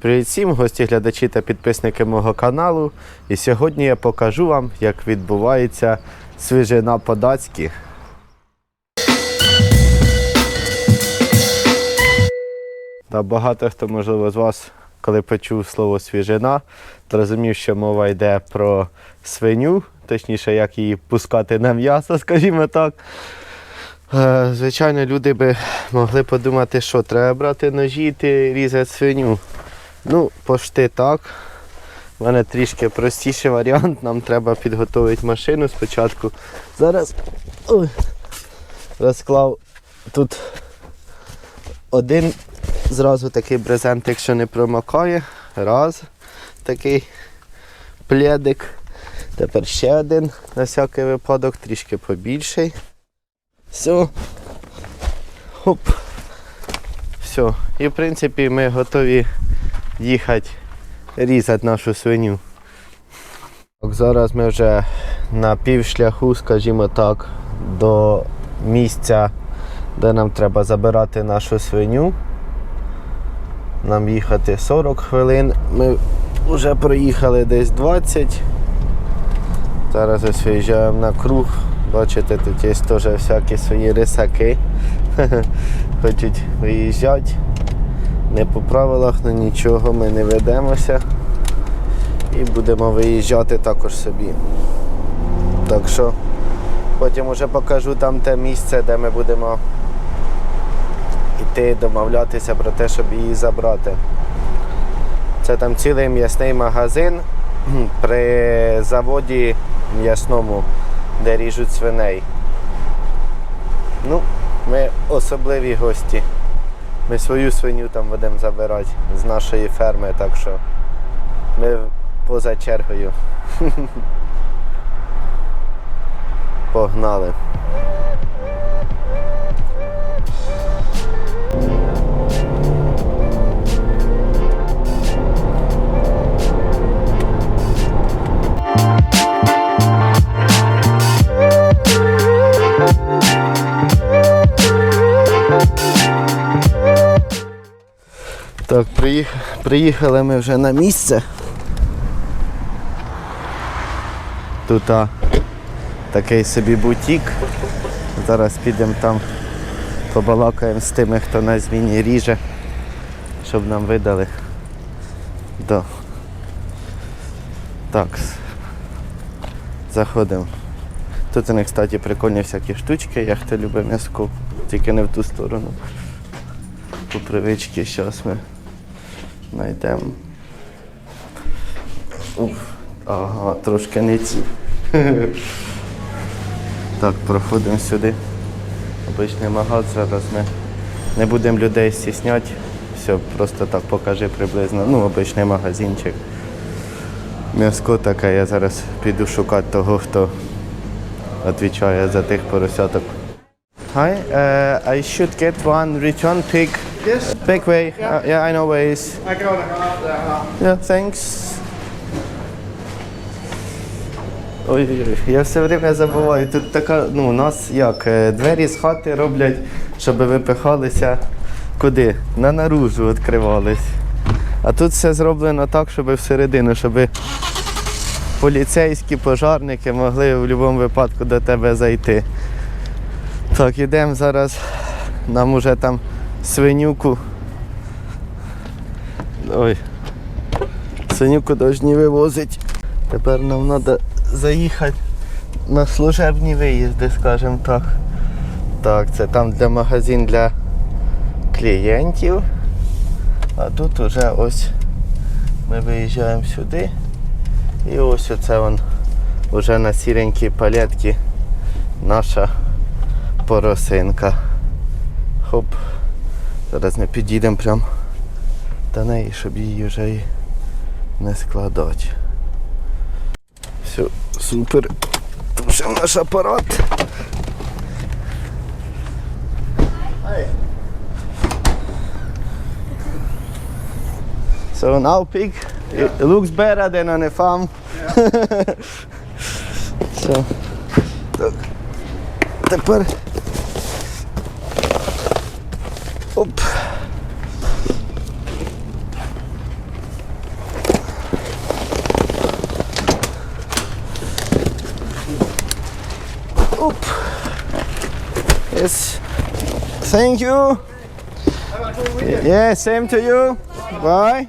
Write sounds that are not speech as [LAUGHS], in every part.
Привіт всім, гості, глядачі та підписники мого каналу. І сьогодні я покажу вам, як відбувається свіжина по-датськи. Та багато хто, можливо, з вас, коли почув слово свіжина, зрозумів, що мова йде про свиню, точніше, як її пускати на м'ясо, [LAUGHS] скажімо так. Е, Звичайно, люди би могли подумати, що треба брати ножі і різати свиню. Ну, пошти так. У мене трішки простіший варіант. Нам треба підготувати машину спочатку. Зараз ой, розклав тут один зразу такий брезент, якщо не промокає. Раз. Такий пледик. Тепер ще один на всякий випадок, трішки побільший. Все. Хоп. Все. І в принципі ми готові їхати різати нашу свиню. Так, Зараз ми вже на півшляху, скажімо так, до місця, де нам треба забирати нашу свиню. Нам їхати 40 хвилин. Ми вже проїхали десь 20. Зараз ось виїжджаємо на круг. Бачите, тут є теж всякі свої рисаки. [LAUGHS] Хочуть виїжджати. Не по правилах, ну нічого, ми не ведемося. І будемо виїжджати також собі. Так що потім вже покажу там те місце, де ми будемо йти домовлятися про те, щоб її забрати. Це там цілий м'ясний магазин [CLEARS THROAT] при заводі м'ясному, де ріжуть свиней. Ну, ми особливі гості. Ми свою свиню там будемо забирати з нашої ферми, так що ми поза чергою. [LAUGHS] Погнали. Приїхали ми вже на місце. Тут а, такий собі бутік. Зараз підемо там, побалакаємо з тими, хто на зміні ріже, щоб нам видали. Да. Так. Заходимо. Тут вони, кстати, прикольні всякі штучки, як хто любить м'язку, тільки не в ту сторону. По привичці зараз ми знайдемо. Уф, ага, трошки не ці. [LAUGHS] Так, проходимо сюди. Обичний магаз, зараз ми не будемо людей стісняти. Все, просто так покажи приблизно. Ну, обичний магазинчик. М'яско таке, я зараз піду шукати того, хто відповідає за тих поросяток. Hi, uh, I should get one return pig. Yes. Back way. Uh, yeah, I know is. I go and go up there. Yeah, thanks. Ой, я все время забуваю. Тут така, ну, у нас як, е, двері з хати роблять, щоб випихалися куди? На наружу відкривались. А тут все зроблено так, щоб всередину, щоб поліцейські, пожарники могли в будь-якому випадку до тебе зайти. Так, ідемо зараз. Нам уже там свинюку. Ой, Свинюку повинні вивозити. Тепер нам треба заїхати на служебні виїзди, скажімо так. Так, це там для магазин для клієнтів. А тут уже ось ми виїжджаємо сюди. І ось оце вон уже на сіренькій палетці наша поросинка. Хоп. Зараз ми підійдемо прямо до неї, щоб її вже і не складати. Все, супер. Тушимо наш апарат. So now pig, it it looks better than on a farm. so, так. Тепер. Оп. Оп. Yes. Thank you. Yeah, same to you. Bye.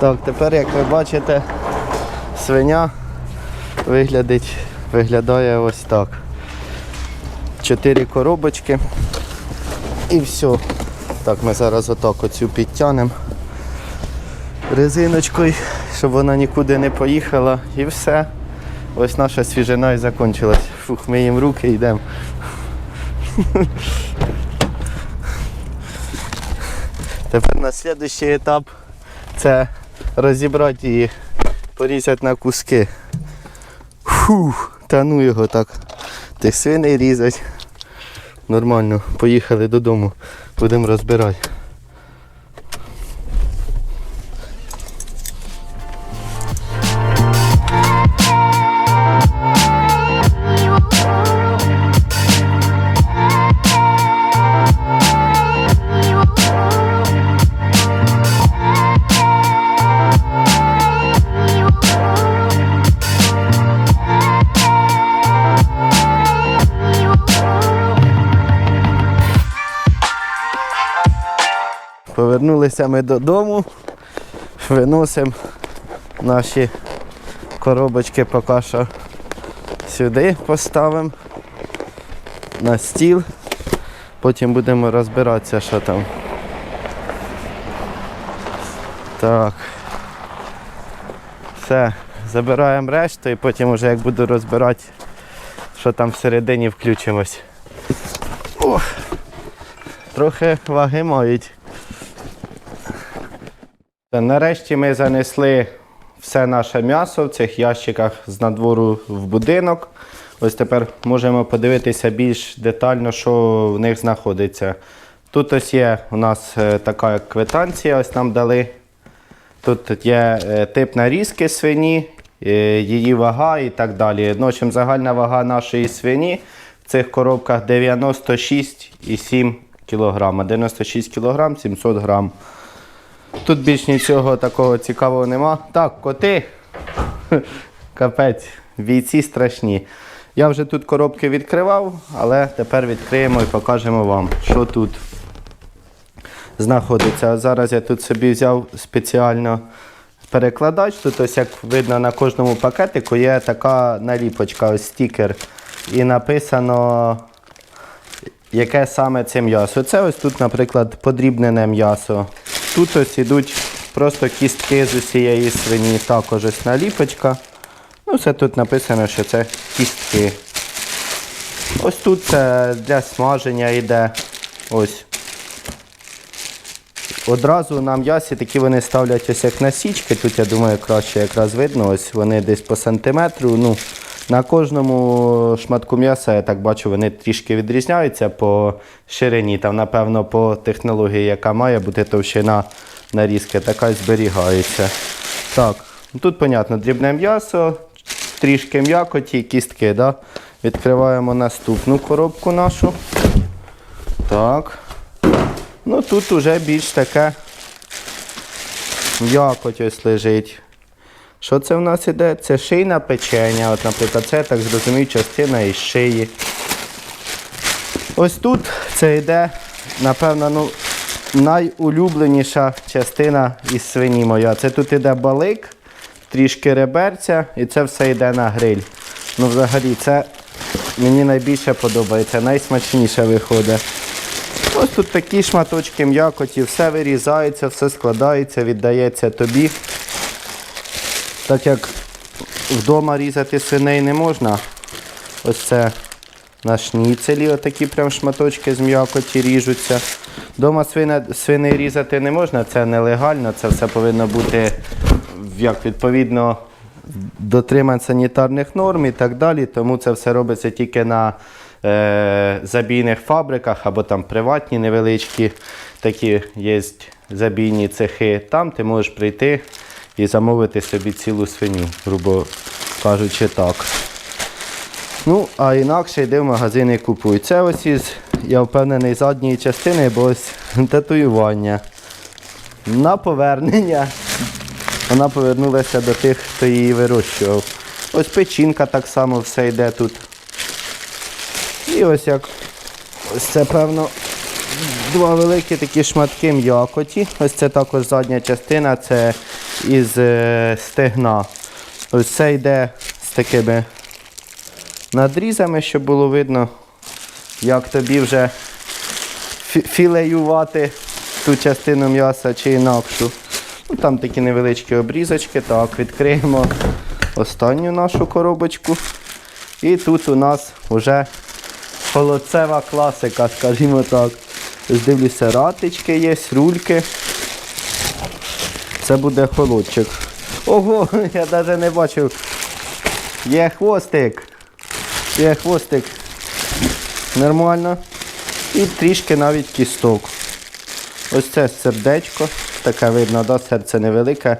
Так, тепер, як ви бачите, свиня виглядить, виглядає ось так. Чотири коробочки. І все. Так, ми зараз отак оцю підтягнемо резиночкою, щоб вона нікуди не поїхала. І все. Ось наша свіжина і закінчилась. Фух, ми їм руки йдемо. [LAUGHS] Тепер на наступний етап це розібрати її, порізати на куски. Фух, та ну його так. Тих свиней різати. Нормально, поїхали додому, будемо розбирати. Повернулися ми додому, виносимо наші коробочки поки що сюди поставимо на стіл. Потім будемо розбиратися, що там. Так. Все, забираємо решту і потім вже як буду розбирати, що там всередині включимось. Ох, трохи ваги мають. Нарешті ми занесли все наше м'ясо в цих ящиках з надвору в будинок. Ось тепер можемо подивитися більш детально, що в них знаходиться. Тут ось є у нас е, така квитанція, ось нам дали. Тут є е, тип нарізки свині, е, її вага і так далі. Ну, загальна вага нашої свині в цих коробках 96,7 кг. 96 кг 700 грам. Тут більш нічого такого цікавого нема. Так, коти. [LAUGHS] Капець, бійці страшні. Я вже тут коробки відкривав, але тепер відкриємо і покажемо вам, що тут знаходиться. Зараз я тут собі взяв спеціально перекладач. Тут ось як видно на кожному пакетику є така наліпочка, ось стікер. І написано, яке саме це м'ясо. Це ось тут, наприклад, подрібнене м'ясо. Тут ось ідуть просто кістки з усієї свині, також ось наліпочка. Ну, все тут написано, що це кістки. Ось тут це для смаження йде. Ось. Одразу на м'ясі такі вони ставлять ось як насічки. Тут, я думаю, краще якраз видно. Ось вони десь по сантиметру. Ну, на кожному шматку м'яса, я так бачу, вони трішки відрізняються по ширині. Там, напевно, по технології, яка має бути товщина нарізки, така й зберігається. Так, ну, тут, понятно, дрібне м'ясо, трішки м'якоті, кістки. Да? Відкриваємо наступну коробку нашу. Так. Ну тут уже більш таке м'якоть ось лежить. Що це в нас іде? Це шийна печення. От, наприклад, це, так зрозумів, частина із шиї. Ось тут це йде, напевно, ну, найулюбленіша частина із свині моя. Це тут йде балик, трішки реберця і це все йде на гриль. Ну, взагалі, це мені найбільше подобається, найсмачніше виходить. Ось тут такі шматочки м'якоті, все вирізається, все складається, віддається тобі. Так як вдома різати свиней не можна. Ось це на шніцелі, отакі прям шматочки з м'якоті ріжуться. Дома свине, свиней різати не можна, це нелегально, це все повинно бути як відповідно дотримань санітарних норм і так далі. Тому це все робиться тільки на е, забійних фабриках або там приватні невеличкі такі є забійні цехи. Там ти можеш прийти і замовити собі цілу свиню, грубо кажучи так. Ну, а інакше йди в магазин і купуй. Це ось із, я впевнений, задньої частини, бо ось [LAUGHS] татуювання. На повернення. Вона повернулася до тих, хто її вирощував. Ось печінка так само все йде тут. І ось як Ось це, певно, два великі такі шматки м'якоті. Ось це також задня частина, це із е, стегна. Ось це йде з такими надрізами, щоб було видно, як тобі вже філеювати ту частину м'яса чи інакшу. Ну, там такі невеличкі обрізочки. Так, відкриємо останню нашу коробочку. І тут у нас вже холодцева класика, скажімо так. Дивлюся, ратички є, рульки. Це буде холодчик. Ого, [LAUGHS] я навіть не бачив. Є хвостик. Є хвостик. Нормально. І трішки навіть кісток. Ось це сердечко. Таке видно, да? серце невелике.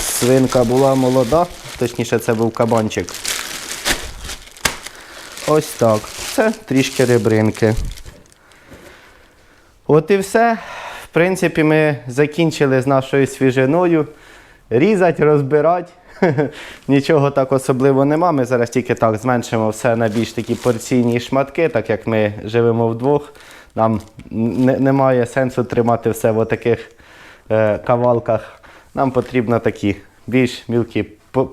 Свинка була молода, точніше це був кабанчик. Ось так. Це трішки ребринки. От і все. Принципі, ми закінчили з нашою свіжиною. Різати, розбирати. [LAUGHS] Нічого так особливо нема. Ми зараз тільки так зменшимо все на більш такі порційні шматки, так як ми живемо вдвох. Нам не- немає сенсу тримати все в таких е, кавалках. Нам потрібно такі більш мілкі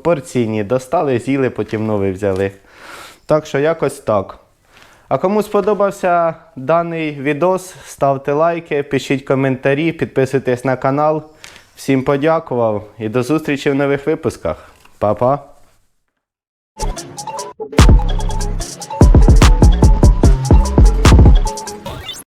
порційні. Достали, з'їли, потім новий взяли. Так що якось так. А кому сподобався даний відос, ставте лайки, пишіть коментарі, підписуйтесь на канал. Всім подякував і до зустрічі в нових випусках. Па-па!